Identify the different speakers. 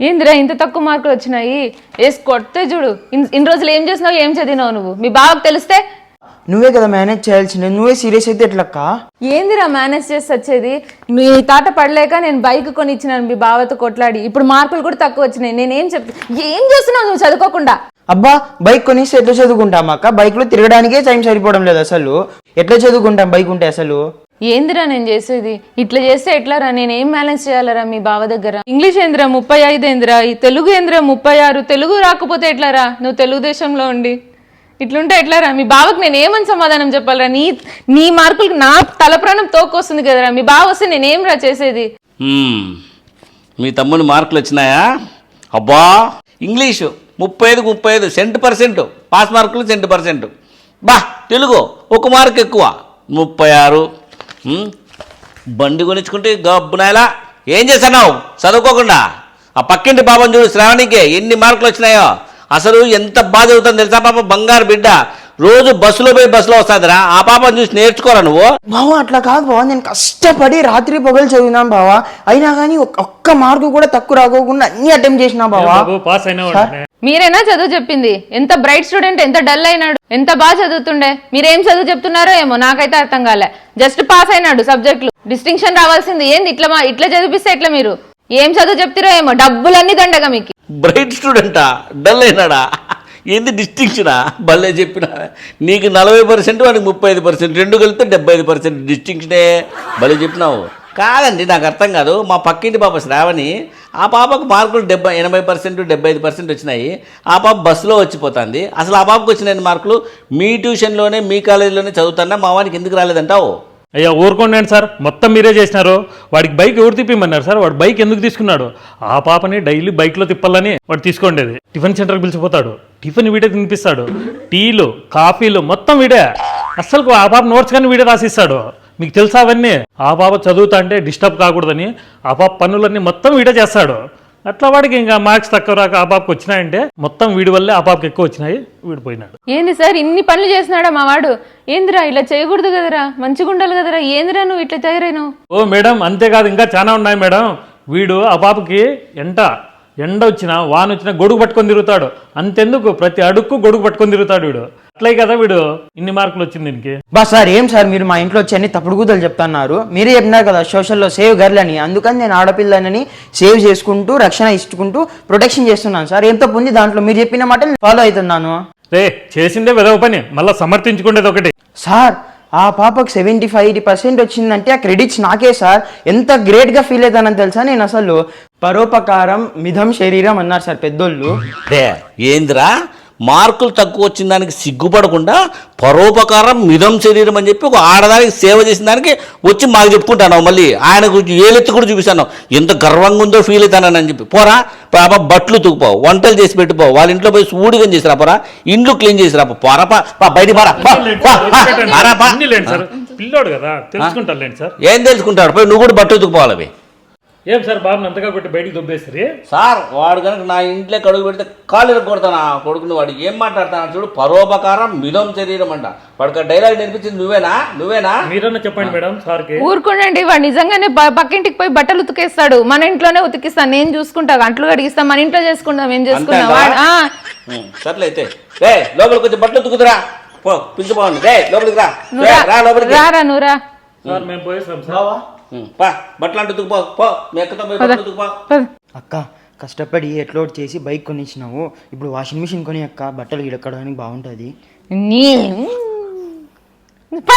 Speaker 1: ఏందిరా ఇంత తక్కువ మార్కులు వచ్చినాయి? వేసి కొడితే చూడు. ఇన్- ఇన్ని రోజులు ఏం చేసినావు ఏం చదివినావు నువ్వు? మీ బావకు తెలిస్తే?
Speaker 2: నువ్వే కదా మేనేజ్ చేయాల్సింది. నువ్వే సీరియస్ అయితే ఎట్లక్క?
Speaker 1: ఏందిరా మేనేజ్ చేసి వచ్చేది? మీ తాట పడలేక నేను బైక్ కొని ఇచ్చినాను మీ బావతో కొట్లాడి. ఇప్పుడు మార్కులు కూడా తక్కువ వచ్చినాయి. నేనేం చెప్ ఏం చేస్తున్నావు నువ్వు చదువుకోకుండా?
Speaker 2: అబ్బా బైక్ కొనిస్తే ఎట్లా చదువుకుంటాం అక్క? బైక్లో తిరగడానికే టైం సరిపోవడం లేదు అసలు. ఎట్లా చదువుకుంటాం బైక్ ఉంటే అసలు?
Speaker 1: ఏందిరా నేను చేసేది? ఇట్లా చేస్తే ఎట్లారా? నేను ఏం మేనేజ్ చేయాలరా మీ బావ దగ్గర? ఇంగ్లీష్ ఏందిరా ముప్పై ఐదు ఏందిరా? ఈ తెలుగు ఏందిరా ముప్పై ఆరు? తెలుగు రాకపోతే ఎట్లారా? నువ్వు తెలుగుదేశంలో ఉండి. ఇట్లుంటే ఎట్లారా? మీ బావకు నేను ఏమని సమాధానం చెప్పాలరా? నీ నీ మార్కులకు నా తల ప్రాణం తోకొస్తుంది కదరా? మీ బావ వస్తే నేనేం రా చేసేది?
Speaker 3: మీ తమ్ముని మార్కులు వచ్చినాయా? అబ్బా! ఇంగ్లీషు ముప్పై ఐదుకు ముప్పై ఐదు సెంట్ పర్సెంట్ పాస్ మార్కులు సెంట్ పర్సెంట్ బా తెలుగు ఒక మార్క్ ఎక్కువ. ముప్పై ఆరు. బండి కొనిచ్చుకుంటే గబ్బునాయలా ఏం చేస్తున్నావు? చదువుకోకుండా. ఆ పక్కింటి పాపం చూడు శ్రావణికి ఎన్ని మార్కులు వచ్చినాయో. అసలు ఎంత బాధ అవుతుంది తెలుసా పాప? బంగారు బిడ్డ రోజు బస్సులో పోయి బస్సులో వస్తుందిరా. ఆ పాపను చూసి నేర్చుకోరా నువ్వు?
Speaker 2: బావా అట్లా కాదు బావా. నేను కష్టపడి రాత్రి పగలు చదివినాను బావా. అయినా కానీ ఒక్క- ఒక్క మార్కు కూడా తక్కువ రాకోకుండా అన్ని అటెంప్ట్ చేసినా బావా.
Speaker 4: పాస్ అయినా వాడిని.
Speaker 1: మీరేనా చదువు చెప్పింది? ఎంత బ్రైట్ స్టూడెంట్ ఎంత డల్ అయినాడు? ఎంత బాగా చదువుతుండే? మీరేం చదువు చెప్తున్నారో ఏమో నాకైతే అర్థం కాలే. జస్ట్ పాస్ అయినాడు సబ్జెక్టులు డిస్టింక్షన్ రావాల్సింది ఏంది? ఇట్లా మా- ఇట్లా చదివిస్తే ఎట్లా మీరు? ఏం చదువు చెప్తారో ఏమో? డబ్బులన్నీ దండగా మీకు.
Speaker 3: బ్రైట్ స్టూడెంటా డల్ అయినాడా? ఏంది డిస్టింక్షనా భలే చెప్పిన. నీకు నలభై పర్సెంట్ వాడికి ముప్పై ఐదు పర్సెంట్ రెండు కలిపితే డెబ్బై ఐదు పర్సెంట్ డిస్టింక్షనే భలే చెప్పినావు. కాదండి నాకు అర్థం కాదు. మా పక్కింటి పాప శ్రావణి ఆ పాపకు మార్కులు డెబ్బై ఎనభై పర్సెంట్ డెబ్బై ఐదు పర్సెంట్ వచ్చినాయి. ఆ పాప బస్సులో వచ్చిపోతుంది. అసలు ఆ పాపకు వచ్చిన మార్కులు? మీ ట్యూషన్లోనే మీ కాలేజీలోనే చదువుతున్నా మా వానికి ఎందుకు రాలేదంటావు?
Speaker 4: అయ్యా ఊరుకోండి సార్. మొత్తం మీరే చేసినారు. వాడికి బైక్ ఎవరు తిప్పిమన్నారు సార్? వాడు బైక్ ఎందుకు తీసుకున్నాడు? ఆ పాపని డైలీ బైక్లో తిప్పాలని వాడు తీసుకోండేది టిఫిన్ సెంటర్కి పిలిచిపోతాడు. టిఫిన్ వీడే తినిపిస్తాడు. టీలు కాఫీలు మొత్తం వీడే. అసలు ఆ పాప నోట్స్ కానీ వీడే రాసిస్తాడు. మీకు తెలుసా అవన్నీ? ఆ పాప చదువుతా అంటే డిస్టర్బ్ కాకూడదని ఆ పాప పనులన్నీ మొత్తం వీడే చేస్తాడు. అట్లా వాడికి ఇంకా మార్క్స్ తక్కువ రాక ఆ పాపకు వచ్చినాయంటే మొత్తం వీడి వల్లే ఆ పాపకి ఎక్కువ వచ్చినాయి వీడు పోయినాడు.
Speaker 1: ఏంది సార్ ఇన్ని పనులు చేసినాడా మా వాడు? ఏందిరా ఇలా చేయకూడదు కదరా? మంచిగా ఉండాలి కదరా? ఏందిరా నువ్వు ఇట్లా తయారైనావు?
Speaker 4: ఓ మేడం అంతేకాదు ఇంకా చాలా ఉన్నాయి మేడం. వీడు ఆ పాపకి ఎంట ఎండ వచ్చినా వాన వచ్చినా గొడుగు పట్టుకొని తిరుగుతాడు. అంతెందుకు? ప్రతి అడుక్కు గొడుగు పట్టుకొని తిరుగుతాడు వీడు. అట్లే కదా వీడు? ఇన్ని మార్కులు వచ్చింది దీనికి.
Speaker 2: బా సార్ ఏం సార్ మీరు మా ఇంట్లో వచ్చి అన్ని తప్పుడు కూతలు చెప్తున్నారు? మీరే చెప్పినారు కదా సోషల్లో సేవ్ గర్ల్ అని. అందుకని నేను ఆడపిల్లనని సేవ్ చేసుకుంటూ రక్షణ ఇచ్చుకుంటూ ప్రొటెక్షన్ చేస్తున్నాను సార్. ఏం తప్పు ఉంది దాంట్లో? మీరు చెప్పిన మాట ఫాలో అవుతున్నాను.
Speaker 4: రే చేసిందే వెదవ పని. మళ్ళీ సమర్థించుకునేది ఒకటి.
Speaker 2: సార్ ఆ పాపకు సెవెంటీ ఫైవ్ పర్సెంట్ వచ్చిందంటే ఆ క్రెడిట్స్ నాకే సార్. ఎంత గ్రేట్గా ఫీల్ అవుతానని తెలుసా నేను అసలు? పరోపకారం మిథం శరీరం అన్నారు సార్ పెద్దోళ్ళు.
Speaker 3: రే ఏందిరా? మార్కులు తక్కువ వచ్చిన దానికి సిగ్గుపడకుండా పరోపకారం మిదం శరీరం అని చెప్పి ఒక ఆడదానికి సేవ చేసిన దానికి వచ్చి మాకు చెప్పుకుంటాను మళ్ళీ. ఆయన గురించి ఏలెత్తి కూడా చూపిస్తాను. ఎంత గర్వంగా ఉందో ఫీల్ అవుతానని చెప్పి. పోరా పాప బట్టలు తుకుపో వంటలు చేసి పెట్టుపో వాళ్ళ ఇంట్లో పోయి సూడిగా చేసిరా పోరా ఇండ్లు క్లీన్ చేసిరా. పోరా పా బయటికి పోరా
Speaker 4: పిల్లోడు కదా తెలుసుకుంటారు లేండి సార్.
Speaker 3: ఏం తెలుసుకుంటాడు? పోయి నువ్వు కూడా బట్టలు ఉతుకుపోవాలి. అవి
Speaker 4: ఏం సార్ బాబుని అంతగా కొట్టి బయటికి దొబ్బేస్తారు
Speaker 3: సార్ వాడు కనుక నా ఇంట్లో కడుగు పెడితే కాళ్ళు కొడతాను ఆ కొడుకుని వాడు ఏం మాట్లాడతాను చూడు పరోపకారం మిదం శరీరం అంట. వాడికి డైలాగ్ నేర్పించింది నువ్వేనా? నువ్వేనా?
Speaker 4: మీరన్నా చెప్పండి మేడం సార్కి.
Speaker 1: ఊరుకోండి వాడు నిజంగానే పక్కింటికి పోయి బట్టలు ఉతికేస్తాడు. మన ఇంట్లోనే ఉతికిస్తాను నేను చూసుకుంటా. అంట్లు కడిగిస్తాం మన ఇంట్లో చేసుకుందాం ఏం చేసుకుందాం.
Speaker 3: ఉం, సర్లే అయితే. రే లోపలికి వచ్చి బట్టలు ఉతుకుతురా. పో పిలిచిపోండి రే లోపలికి రా.
Speaker 1: నువ్వు
Speaker 3: రే,
Speaker 1: రా.
Speaker 3: రా లోపలికి.
Speaker 1: రారా నువ్వు రా
Speaker 4: సార్ మేము పోయేస్తాం సార్.
Speaker 3: పా బట్టలు అంటూ ఉతుకుపో పో మీ అక్కతో పోయి బట్టలు ఉతుకుపో.
Speaker 2: అక్క కష్టపడి ఎట్లా ఒకటి చేసి బైక్ కొనిచ్చినావు ఇప్పుడు వాషింగ్ మిషన్ కొని అక్క బట్టలు ఇడక్కడానికి బాగుంటుంది
Speaker 1: నీ ప.